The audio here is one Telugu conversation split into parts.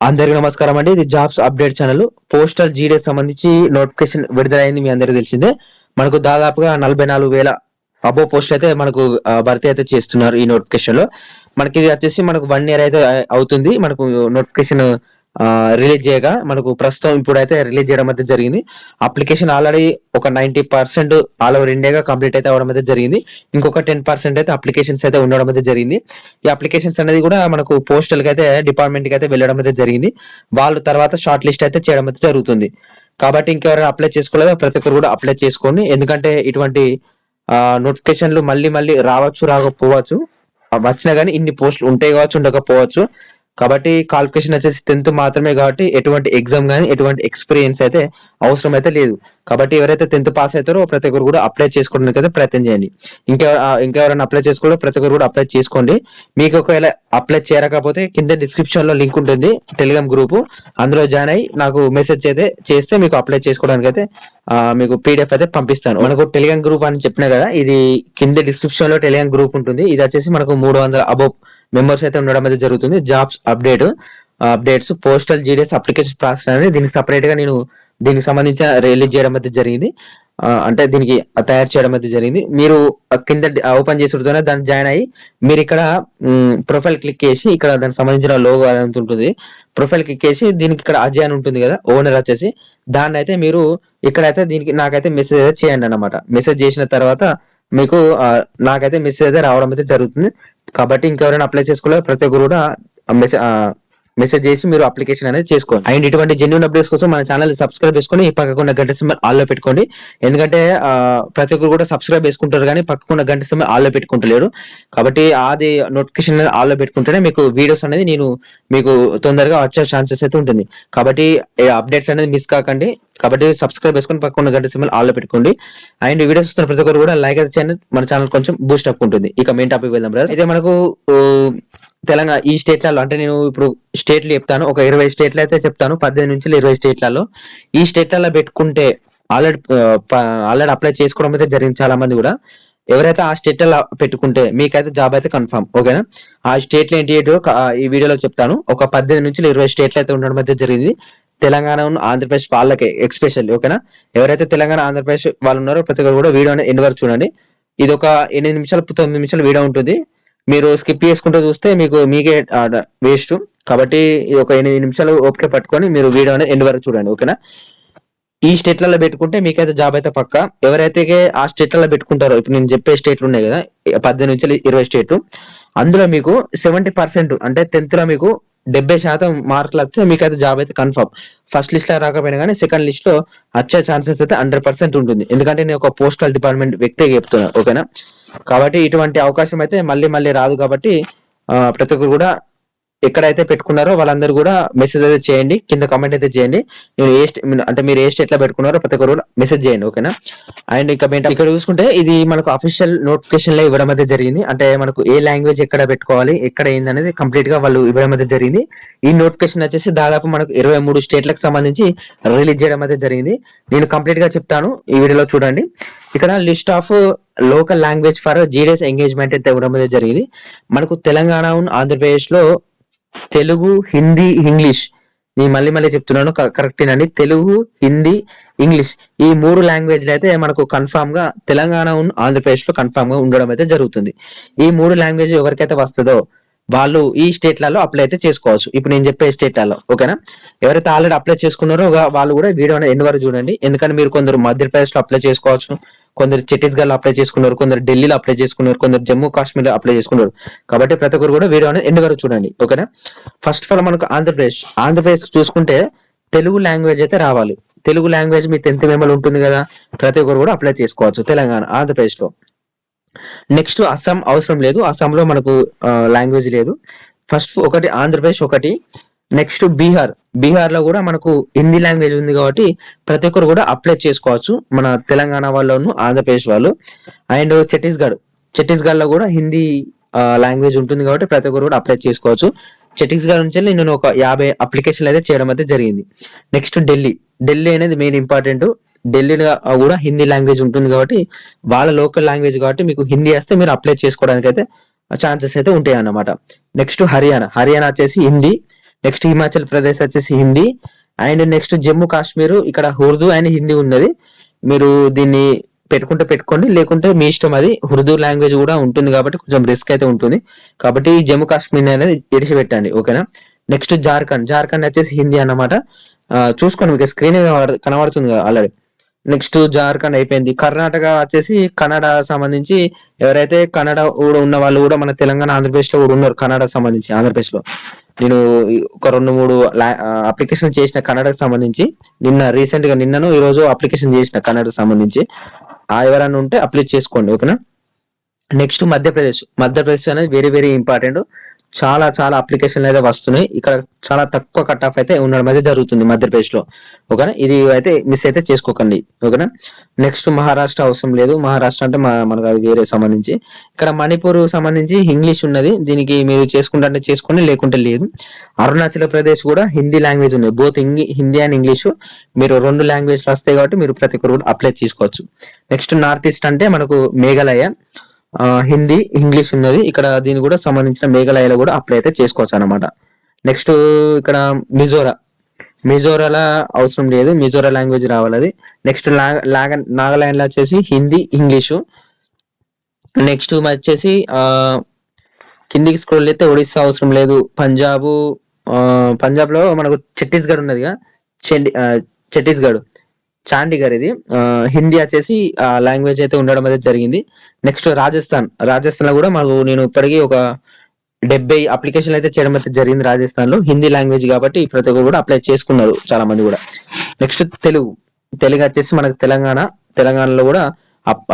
అందరికీ నమస్కారం అండి. ఇది jobs update channel. Postal GDS సంబంధించి నోటిఫికేషన్ విడుదలైంది మీ అందరికీ తెలిసిందే. మనకు దాదాపుగా నలభై నాలుగు వేల అబో పోస్టులు అయితే మనకు భర్తీ అయితే చేస్తున్నారు ఈ నోటిఫికేషన్లో మనకి ఇది వచ్చేసి మనకు వన్ ఇయర్ అయితే అవుతుంది. మనకు నోటిఫికేషన్ రిలీజ్ చేయగా మనకు ప్రస్తుతం ఇప్పుడైతే రిలీజ్ చేయడం అయితే జరిగింది. అప్లికేషన్ ఆల్రెడీ ఒక నైన్టీ పర్సెంట్ ఆల్ ఓవర్ ఇండియాగా కంప్లీట్ అయితే అవడం అయితే జరిగింది. ఇంకొక టెన్ పర్సెంట్ అయితే అప్లికేషన్స్ అయితే ఉండడం అయితే జరిగింది. ఈ అప్లికేషన్స్ అనేది కూడా మనకు పోస్టల్కి అయితే డిపార్ట్మెంట్కి అయితే వెళ్ళడం అయితే జరిగింది. వాళ్ళు తర్వాత షార్ట్ లిస్ట్ అయితే చేయడం అయితే జరుగుతుంది. కాబట్టి ఇంకెవరైనా అప్లై చేసుకోలేదో? ప్రతి ఒక్కరు కూడా అప్లై చేసుకోండి. ఎందుకంటే ఇటువంటి నోటిఫికేషన్లు మళ్ళీ మళ్ళీ రావచ్చు రాకపోవచ్చు. వచ్చినా కానీ ఇన్ని పోస్టులు ఉంటాయి కావచ్చు ఉండకపోవచ్చు. కాబట్టి క్వాలిఫికేషన్ వచ్చేసి టెన్త్ మాత్రమే కాబట్టి ఎటువంటి ఎగ్జామ్ కానీ ఎటువంటి ఎక్స్పీరియన్స్ అయితే అవసరం అయితే లేదు. కాబట్టి ఎవరైతే టెన్త్ పాస్ అవుతారో ప్రతి ఒక్కరు కూడా అప్లై చేసుకోవడానికి అయితే ప్రయత్నం చేయండి. ఇంకా ఇంకెవరైనా అప్లై చేసుకోవడం ప్రతి ఒక్కరు కూడా అప్లై చేసుకోండి. మీకు ఒకవేళ అప్లై చేయకపోతే కింద డిస్క్రిప్షన్లో లింక్ ఉంటుంది టెలిగ్రామ్ గ్రూప్ అందులో జాయిన్ అయ్యి నాకు మెసేజ్ అయితే చేస్తే మీకు అప్లై చేసుకోవడానికి అయితే మీకు పీడిఎఫ్ అయితే పంపిస్తాను. మనకు టెలిగ్రామ్ గ్రూప్ అని చెప్పినా కదా ఇది కింద డిస్క్రిప్షన్లో టెలిగ్రామ్ గ్రూప్ ఉంటుంది. ఇది వచ్చేసి మనకు మూడు వందల అబౌవ్ మెంబర్స్ అయితే ఉండడం అయితే జరుగుతుంది. Jobs update updates postal GDS application process అనేది దీనికి సపరేట్గా నేను దీనికి సంబంధించిన రిలీజ్ చేయడం అయితే జరిగింది. అంటే దీనికి తయారు చేయడం అయితే జరిగింది. మీరు కింద ఓపెన్ చేసి దాన్ని జాయిన్ అయ్యి మీరు ఇక్కడ ప్రొఫైల్ క్లిక్ చేసి ఇక్కడ దానికి సంబంధించిన లోగో అదంతా ఉంటుంది. ప్రొఫైల్ క్లిక్ చేసి దీనికి ఇక్కడ అజయ్ అని ఉంటుంది కదా ఓనర్ వచ్చేసి దాన్ని అయితే మీరు ఇక్కడైతే దీనికి నాకైతే మెసేజ్ అయితే చేయండి అన్నమాట. మెసేజ్ చేసిన తర్వాత మీకు నాకైతే మెసేజ్ అయితే రావడం అయితే జరుగుతుంది. కాబట్టి ఇంకెవరైనా అప్లై చేసుకోలేదు ప్రతి ఒక్కరు కూడా మెసేజ్ మెసేజ్ చేసి మీరు అప్లికేషన్ అనేది చేసుకోండి. అండ్ ఇటువంటి జెన్యున్ అప్డేట్స్ కోసం మన ఛానల్ సబ్స్క్రైబ్ చేసుకొని పక్కకున్న గంట సింబల్ ఆల్లో పెట్టుకోండి. ఎందుకంటే ప్రతి ఒక్కరు కూడా సబ్స్క్రైబ్ చేసుకుంటారు కానీ పక్కకున్న గంట సింబల్ ఆల్లో పెట్టుకుంటలేరు. కాబట్టి అది నోటిఫికేషన్ అనేది ఆల్లో పెట్టుకుంటేనే మీకు వీడియోస్ అనేది నేను మీకు తొందరగా వచ్చే ఛాన్సెస్ అయితే ఉంటుంది. కాబట్టి అప్డేట్స్ అనేది మిస్ కాకండి. కాబట్టి సబ్స్క్రైబ్ చేసుకొని పక్కన గంట సింబల్ ఆల్లో పెట్టుకోండి. అండ్ వీడియోస్ వస్తున్న ప్రతి ఒక్కరు కూడా లైక్ అయితే చేయండి. మన ఛానల్ కొంచెం బూస్ట్ అప్ ఉంటుంది. ఇక మెయిన్ టాపిక్ వెళ్దాం బ్రదర్ అయితే మనకు తెలంగాణ ఈ స్టేట్లలో అంటే నేను ఇప్పుడు స్టేట్లు చెప్తాను. ఒక ఇరవై స్టేట్లు అయితే చెప్తాను. పద్దెనిమిది నుంచి ఇరవై స్టేట్లలో. ఈ స్టేట్లలో పెట్టుకుంటే ఆల్రెడీ ఆల్రెడీ అప్లై చేసుకోవడం అయితే జరిగింది చాలా మంది కూడా. ఎవరైతే ఆ స్టేట్లలో పెట్టుకుంటే మీకైతే జాబ్ అయితే కన్ఫర్మ్ ఓకేనా ఆ స్టేట్లు ఏంటి ఈ వీడియోలో చెప్తాను. ఒక పద్దెనిమిది నుంచి ఇరవై స్టేట్లు అయితే ఉండడం అయితే జరిగింది. తెలంగాణ ఆంధ్రప్రదేశ్ వాళ్ళకి ఎక్స్పెషల్లీ ఓకేనా ఎవరైతే తెలంగాణ ఆంధ్రప్రదేశ్ వాళ్ళు ఉన్నారో ప్రతి ఒక్కరు కూడా వీడియో అనేది వరకు చూడండి. ఇది ఒక ఎనిమిది నిమిషాలు తొమ్మిది నిమిషాల వీడియో ఉంటుంది. మీరు స్కిప్ చేసుకుంటూ చూస్తే మీకు మీకే వేస్ట్ కాబట్టి ఇది ఒక ఎనిమిది నిమిషాలు ఓపిక పట్టుకొని మీరు వీడియో అనేది ఎండ్ వరకు చూడండి ఓకేనా? ఈ స్టేట్లలో పెట్టుకుంటే మీకైతే జాబ్ అయితే పక్క. ఎవరైతే ఆ స్టేట్లలో పెట్టుకుంటారో ఇప్పుడు నేను చెప్పే స్టేట్లు ఉన్నాయి కదా పద్దెనిమిది నుంచి ఇరవై స్టేట్ అందులో మీకు సెవెంటీ పర్సెంట్ అంటే టెన్త్లో మీకు డెబ్బై శాతం మార్కులు వస్తే మీకైతే జాబ్ అయితే కన్ఫర్మ్ ఫస్ట్ లిస్ట్లో రాకపోయినా కానీ సెకండ్ లిస్ట్లో వచ్చే ఛాన్సెస్ అయితే హండ్రెడ్ పర్సెంట్ ఉంటుంది. ఎందుకంటే నేను ఒక పోస్టల్ డిపార్ట్మెంట్ వ్యక్తిగా చెప్తున్నా ఓకేనా? కాబట్టి ఇటువంటి అవకాశం అయితే మళ్ళీ మళ్ళీ రాదు కాబట్టి ఆ, ప్రతి ఒక్కరు కూడా ఎక్కడైతే పెట్టుకున్నారో వాళ్ళందరూ కూడా మెసేజ్ అయితే చేయండి. కింద కామెంట్ అయితే చేయండి. నేను ఏ స్టే- అంటే మీరు ఏ స్టేట్లో పెట్టుకున్నారో ప్రతి ఒక్కరు కూడా మెసేజ్ చేయండి ఓకేనా అండ్ ఇంకా మేము ఇక్కడ చూసుకుంటే ఇది మనకు అఫీషియల్ నోటిఫికేషన్లో ఇవ్వడం అయితే జరిగింది. అంటే మనకు ఏ లాంగ్వేజ్ ఎక్కడ పెట్టుకోవాలి ఎక్కడ ఏంది అనేది కంప్లీట్గా వాళ్ళు ఇవ్వడం అయితే జరిగింది. ఈ నోటిఫికేషన్ వచ్చేసి దాదాపు మనకు ఇరవై మూడు స్టేట్లకు సంబంధించి రిలీజ్ చేయడం అయితే జరిగింది. నేను కంప్లీట్గా చెప్తాను ఈ వీడియోలో చూడండి. ఇక్కడ list of local language for GDS engagement అయితే ఇవ్వడం అయితే జరిగింది. మనకు తెలంగాణ ఆంధ్రప్రదేశ్లో తెలుగు హిందీ ఇంగ్లీష్. నేను మళ్ళీ మళ్ళీ చెప్తున్నాను కరెక్ట్ అండి తెలుగు హిందీ ఇంగ్లీష్. ఈ మూడు లాంగ్వేజ్లు అయితే మనకు కన్ఫామ్గా తెలంగాణ ఆంధ్రప్రదేశ్లో కన్ఫామ్గా ఉండడం అయితే జరుగుతుంది. ఈ మూడు లాంగ్వేజ్ ఎవరికైతే వస్తుందో వాళ్ళు ఈ స్టేట్లలో అప్లై అయితే చేసుకోవచ్చు. ఇప్పుడు నేను చెప్పే స్టేట్లలో ఓకేనా? ఎవరైతే ఆల్రెడీ అప్లై చేసుకున్నారో వాళ్ళు కూడా వీడియో అనేది ఎండ్ వరకు చూడండి. ఎందుకంటే మీరు కొందరు మధ్యప్రదేశ్లో అప్లై చేసుకోవచ్చు కొందరు ఛత్తీస్గఢ్లో అప్లై చేసుకున్నారు కొందరు ఢిల్లీలో అప్లై చేసుకున్నారు కొందరు జమ్మూ కాశ్మీర్లో అప్లై చేసుకున్నారు. కాబట్టి ప్రతి ఒక్కరు కూడా వీడియో అనేది ఎండ్ వరకు చూడండి ఓకేనా? ఫస్ట్ ఆఫ్ ఆల్ మనకు ఆంధ్రప్రదేశ్. ఆంధ్రప్రదేశ్ చూసుకుంటే తెలుగు లాంగ్వేజ్ అయితే రావాలి. తెలుగు లాంగ్వేజ్ మీ టెన్త్ మెంబర్ ఉంటుంది కదా ప్రతి ఒక్కరు కూడా అప్లై చేసుకోవచ్చు తెలంగాణ ఆంధ్రప్రదేశ్లో నెక్స్ట్ అస్సాం అవసరం లేదు. అస్సాంలో మనకు లాంగ్వేజ్ లేదు. ఫస్ట్ ఒకటి ఆంధ్రప్రదేశ్ ఒకటి నెక్స్ట్ బీహార్ బీహార్లో కూడా మనకు హిందీ లాంగ్వేజ్ ఉంది కాబట్టి ప్రతి ఒక్కరు కూడా అప్లై చేసుకోవచ్చు. మన తెలంగాణ వాళ్ళను ఆంధ్రప్రదేశ్ వాళ్ళు. అండ్ ఛత్తీస్గఢ్. ఛత్తీస్గఢ్లో కూడా హిందీ లాంగ్వేజ్ ఉంటుంది కాబట్టి ప్రతి ఒక్కరు కూడా అప్లై చేసుకోవచ్చు. ఛత్తీస్గఢ్ నుంచి నేను ఒక యాభై అప్లికేషన్లు అయితే చేయడం అయితే జరిగింది. నెక్స్ట్ ఢిల్లీ ఢిల్లీ అనేది మెయిన్ ఇంపార్టెంట్ ఢిల్లీ కూడా హిందీ లాంగ్వేజ్ ఉంటుంది కాబట్టి వాళ్ళ లోకల్ లాంగ్వేజ్ కాబట్టి మీకు హిందీ వస్తే మీరు అప్లై చేసుకోవడానికి అయితే ఛాన్సెస్ అయితే ఉంటాయి అన్నమాట నెక్స్ట్ హర్యానా హర్యానా వచ్చేసి హిందీ నెక్స్ట్ హిమాచల్ ప్రదేశ్ వచ్చేసి హిందీ. అండ్ నెక్స్ట్ జమ్మూ కాశ్మీర్ ఇక్కడ ఉర్దూ అండ్ హిందీ ఉన్నది. మీరు దీన్ని పెట్టుకుంటే పెట్టుకోండి లేకుంటే మీ ఇష్టం అది ఉర్దూ లాంగ్వేజ్ కూడా ఉంటుంది కాబట్టి కొంచెం రిస్క్ అయితే ఉంటుంది. కాబట్టి జమ్మూ కాశ్మీర్ అనేది ఇడిచిపెట్టండి ఓకేనా నెక్స్ట్ జార్ఖండ్ జార్ఖండ్ వచ్చేసి హిందీ అన్నమాట. చూసుకోండి మీకు స్క్రీన్ కనబడుతుంది కదా ఆల్రెడీ నెక్స్ట్ జార్ఖండ్ అయిపోయింది. కర్ణాటక వచ్చేసి కన్నడ సంబంధించి ఎవరైతే కన్నడ కూడా ఉన్న వాళ్ళు కూడా మన తెలంగాణ ఆంధ్రప్రదేశ్లో కూడా ఉన్నారు కన్నడ సంబంధించి ఆంధ్రప్రదేశ్లో నేను ఒక రెండు మూడు అప్లికేషన్ చేసిన కన్నడకు సంబంధించి నిన్న రీసెంట్గా నిన్నను ఈ రోజు అప్లికేషన్ చేసిన కన్నడకు సంబంధించి ఆ ఎవరైనా ఉంటే అప్లై చేసుకోండి ఓకేనా? నెక్స్ట్ మధ్యప్రదేశ్ మధ్యప్రదేశ్ అనేది వెరీ వెరీ ఇంపార్టెంట్ చాలా చాలా అప్లికేషన్లు అయితే వస్తున్నాయి. ఇక్కడ చాలా తక్కువ కట్ ఆఫ్ అయితే ఉండడం అయితే జరుగుతుంది మధ్యప్రదేశ్లో. ఓకేనా? ఇది అయితే మిస్ అయితే చేసుకోకండి. ఓకేనా? నెక్స్ట్ మహారాష్ట్ర అవసరం లేదు. మహారాష్ట్ర అంటే మా- మనకు అది వేరే సంబంధించి. ఇక్కడ మణిపూర్ సంబంధించి ఇంగ్లీష్ ఉన్నది. దీనికి మీరు చేసుకుంటే చేసుకోండి లేకుంటే లేదు. అరుణాచల్ ప్రదేశ్ కూడా హిందీ లాంగ్వేజ్ ఉంది. Both Hindi and English. మీరు రెండు లాంగ్వేజ్లు వస్తాయి కాబట్టి మీరు ప్రతి ఒక్కరు కూడా అప్లై చేసుకోవచ్చు. నెక్స్ట్ నార్త్ ఈస్ట్ అంటే మనకు మేఘాలయ. హిందీ ఇంగ్లీష్ ఉన్నది. ఇక్కడ దీని కూడా సంబంధించిన మేఘాలయలో కూడా అప్లై అయితే చేసుకోవచ్చు అనమాట నెక్స్ట్ ఇక్కడ మిజోరా. మిజోరాల అవసరం లేదు. మిజోరా లాంగ్వేజ్ రావాలి అది. నెక్స్ట్ నాగాలాండ్లో వచ్చేసి హిందీ ఇంగ్లీషు. నెక్స్ట్ వచ్చేసి కిందికి స్క్రోల్ అయితే ఒడిస్సా అవసరం లేదు. పంజాబ్ పంజాబ్లో మనకు ఛత్తీస్గఢ్ ఉన్నదిగా. చెండి ఛత్తీస్గఢ్. చాండీగర్ ఇది. హిందీ వచ్చేసి లాంగ్వేజ్ అయితే ఉండడం అయితే జరిగింది. నెక్స్ట్ రాజస్థాన్. రాజస్థాన్లో కూడా మాకు నేను ఇప్పటికీ ఒక డెబ్బై అప్లికేషన్ అయితే చేయడం అయితే జరిగింది రాజస్థాన్లో హిందీ లాంగ్వేజ్ కాబట్టి ప్రతి ఒక్కరు కూడా అప్లై చేసుకున్నారు చాలా మంది కూడా. నెక్స్ట్ తెలుగు. తెలుగు వచ్చేసి మనకు తెలంగాణ. తెలంగాణలో కూడా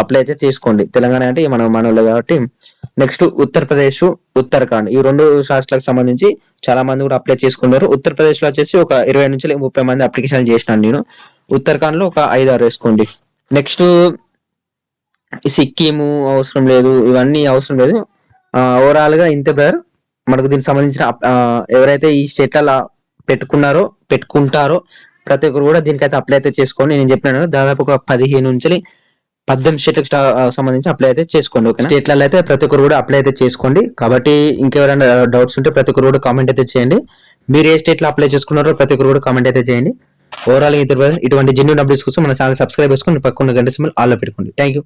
అప్లై అయితే చేసుకోండి. తెలంగాణ అంటే మన మనోళ్ళు కాబట్టి నెక్స్ట్ ఉత్తరప్రదేశ్ ఉత్తరాఖండ్. ఈ రెండు రాష్ట్రాలకు సంబంధించి చాలా మంది కూడా అప్లై చేసుకున్నారు. ఉత్తరప్రదేశ్లో వచ్చేసి ఒక ఇరవై నుంచి ముప్పై మంది అప్లికేషన్ చేసినాను నేను. ఉత్తరాఖండ్లో ఒక ఐదు ఆరు వేసుకోండి. నెక్స్ట్ సిక్కిము అవసరం లేదు ఇవన్నీ అవసరం లేదు. ఓవరాల్గా ఇంతే బ్రదర్ మనకు దీనికి సంబంధించిన ఎవరైతే ఈ స్టేట్లలో పెట్టుకున్నారో పెట్టుకుంటారో ప్రతి ఒక్కరు కూడా దీనికైతే అప్లై అయితే చేసుకోండి. నేను చెప్పినాను దాదాపు ఒక పదిహేను నుంచి పద్దెనిమిది స్టేట్లకు సంబంధించి అప్లై అయితే చేసుకోండి ఓకే స్టేట్లలో అయితే ప్రతి ఒక్కరు కూడా అప్లై అయితే చేసుకోండి. కాబట్టి ఇంకెవరైనా డౌట్స్ ఉంటే ప్రతి ఒక్కరు కూడా కామెంట్ అయితే చేయండి. మీరు ఏ స్టేట్లో అప్లై చేసుకున్నారో ప్రతి ఒక్కరు కూడా కామెంట్ అయితే చేయండి. ఓవరాల్ ఇటువంటి జెన్యున్ అప్డేట్స్ కోసం మన ఛానల్ సబ్స్క్రైబ్ చేసుకుని పక్కన గంట సింబల్ ఆల్లో పెట్టుకోండి. Thank you